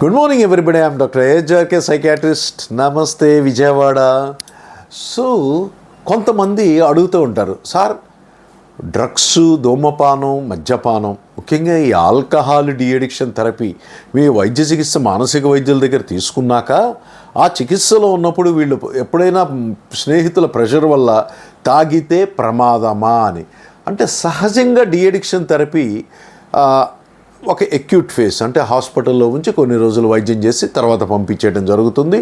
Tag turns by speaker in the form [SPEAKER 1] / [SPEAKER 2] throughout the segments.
[SPEAKER 1] Good morning everybody I'm doctor ఏజాకే psychiatrist నమస్తే Vijayawada so కొంతమంది అడుగుతూ ఉంటారు సార్ డ్రగ్స్ ధూమపానం మద్యపానం ముఖ్యంగా ఈ ఆల్కహాల్ డిఎడిక్షన్ థెరపీ మీ వైద్య చికిత్స మానసిక వైద్యుల దగ్గర తీసుకున్నాక ఆ చికిత్సలో ఉన్నప్పుడు వీళ్ళు ఎప్పుడైనా స్నేహితుల ప్రెషర్ వల్ల తాగితే ప్రమాదమా అని. అంటే సహజంగా డిఎడిక్షన్ థెరపీ ఒక ఎక్యూట్ ఫేస్ అంటే హాస్పిటల్లో ఉంచి కొన్ని రోజులు వైద్యం చేసి తర్వాత పంపించేయడం జరుగుతుంది.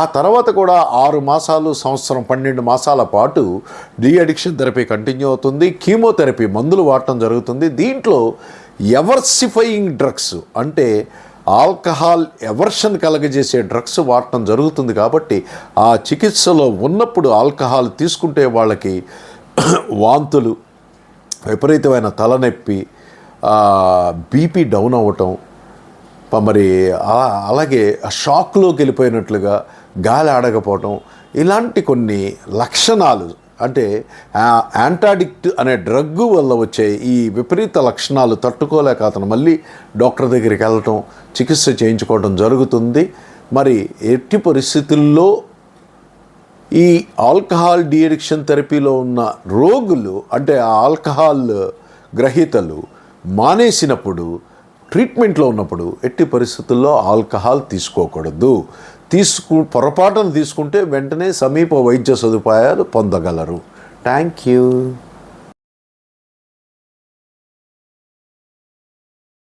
[SPEAKER 1] ఆ తర్వాత కూడా ఆరు మాసాలు సంవత్సరం పన్నెండు మాసాల పాటు డీ అడిక్షన్ థెరపీ కంటిన్యూ అవుతుంది. కీమోథెరపీ మందులు వాడటం జరుగుతుంది. దీంట్లో ఎవర్సిఫైయింగ్ డ్రగ్స్ అంటే ఆల్కహాల్ ఎవర్షన్ కలగజేసే డ్రగ్స్ వాడటం జరుగుతుంది కాబట్టి ఆ చికిత్సలో ఉన్నప్పుడు ఆల్కహాల్ తీసుకుంటే వాళ్ళకి వాంతులు విపరీతమైన తలనొప్పి బీపీ డౌన్ అవ్వటం మరి అలా అలాగే షాక్లోకి వెళ్ళిపోయినట్లుగా గాలి ఆడకపోవటం ఇలాంటి కొన్ని లక్షణాలు అంటే యాంటాడిక్ట్ అనే డ్రగ్ వల్ల వచ్చే ఈ విపరీత లక్షణాలు తట్టుకోలేక అతను మళ్ళీ డాక్టర్ దగ్గరికి వెళ్ళటం చికిత్స చేయించుకోవడం జరుగుతుంది. మరి ఎట్టి పరిస్థితుల్లో ఈ ఆల్కహాల్ డిఎడిక్షన్ థెరపీలో ఉన్న రోగులు అంటే ఆ ఆల్కహాల్ గ్రహీతలు మానేసినప్పుడు ట్రీట్మెంట్లో ఉన్నప్పుడు ఎట్టి పరిస్థితుల్లో ఆల్కహాల్ తీసుకోకూడదు. తీసుకు పొరపాటును తీసుకుంటే వెంటనే సమీప వైద్య సదుపాయాలు పొందగలరు. Thank you.